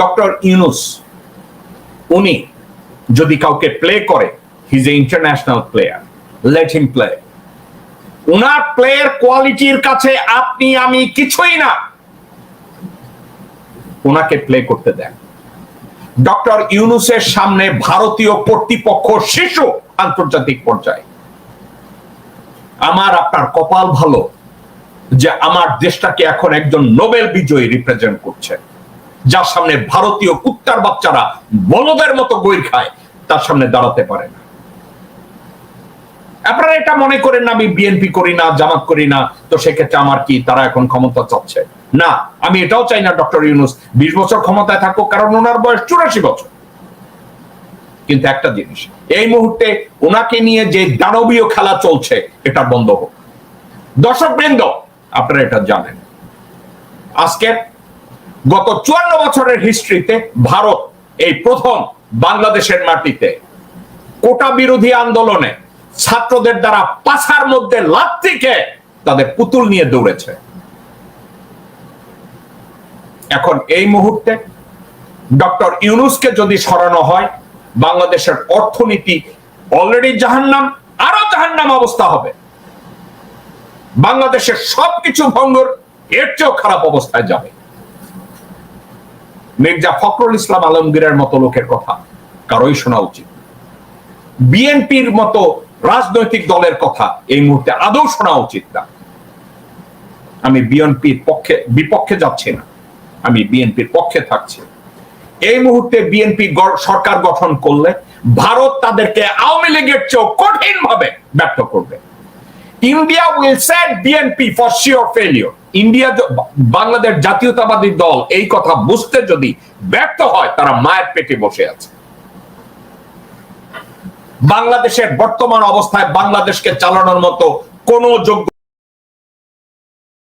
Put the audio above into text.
Doctor Yunus, উনি যদি কাউকে প্লে করে his a international player let him play উনার প্লেয়ার কোয়ালিটির কাছে আপনি, আমি কিছুই না। ওনাকে প্লে করতে দেন। ডক্টর ইউনুসের সামনে ভারতীয় কর্তৃপক্ষ শিশু আন্তর্জাতিক পর্যায়ে। আমার, আপনার কপাল ভালো যে আমার দেশটাকে এখন একজন নোবেল বিজয়ী রিপ্রেজেন্ট করছে। যার সামনে ভারতীয় কুত্তার বাচ্চারা বলদের মতো গৈর খায়, তার সামনে দাঁড়াতে পারে না। আপনারা এটা মনে করেন আমি বিএনপি করি না, জামাত করি না, তো সেক্ষেত্রে আমার কি, তারা এখন ক্ষমতা চাচ্ছে? না, আমি এটাও চাই না, ডক্টর ইউনুস, বিশ বছর ক্ষমতায় থাকুক, কারণ ওনার বয়স চুরাশি বছর। কিন্তু একটা জিনিস, এই মুহূর্তে ওনাকে নিয়ে যে দানবীয় খেলা চলছে, এটা বন্ধ হোক। দর্শক বৃন্দ আপনারা এটা জানেন। আজকে গত চুয়ান্ন বছরের হিস্ট্রিতে ভারত এই প্রথম বাংলাদেশের মাটিতে। কোটা বিরোধী আন্দোলনে ছাত্রদের দ্বারা পাছার মধ্যে লাত্তিকে তাদের পুতুল নিয়ে দৌড়েছে। এখন এই মুহূর্তে ডক্টর ইউনুসকে যদি সরানো হয়, বাংলাদেশের অর্থনীতি অলরেডি জাহান্নাম, আরও জাহান্নাম অবস্থা হবে। বাংলাদেশের সবকিছু ভঙ্গর, এর চেয়েও খারাপ অবস্থায় যাবে। মির্জা ফখরুল ইসলাম আলমগীরের মতো লোকের কথা, কারোই শোনা উচিত বিএনপির মতো রাজনৈতিক দলের কথা এই মুহূর্তে আদৌ শোনা উচিত না। আমি বিএনপির পক্ষে, বিপক্ষে যাচ্ছি না। আমি বিএনপির পক্ষে থাকছি। এই মুহূর্তে বিএনপি সরকার গঠন করলে ভারত তাদেরকে আওয়ামী লীগের চেয়েও কঠিন ভাবে ব্যর্থ করবে। India will set BNP for sure failure. India Bangladesh জাতীয়তাবাদী দল এই কথা বুঝতে যদি ব্যর্থ হয়, তারা মায়ের পেটে বসে আছে। বাংলাদেশের বর্তমান অবস্থায় বাংলাদেশকে চালানোর মতো কোনো যোগ্য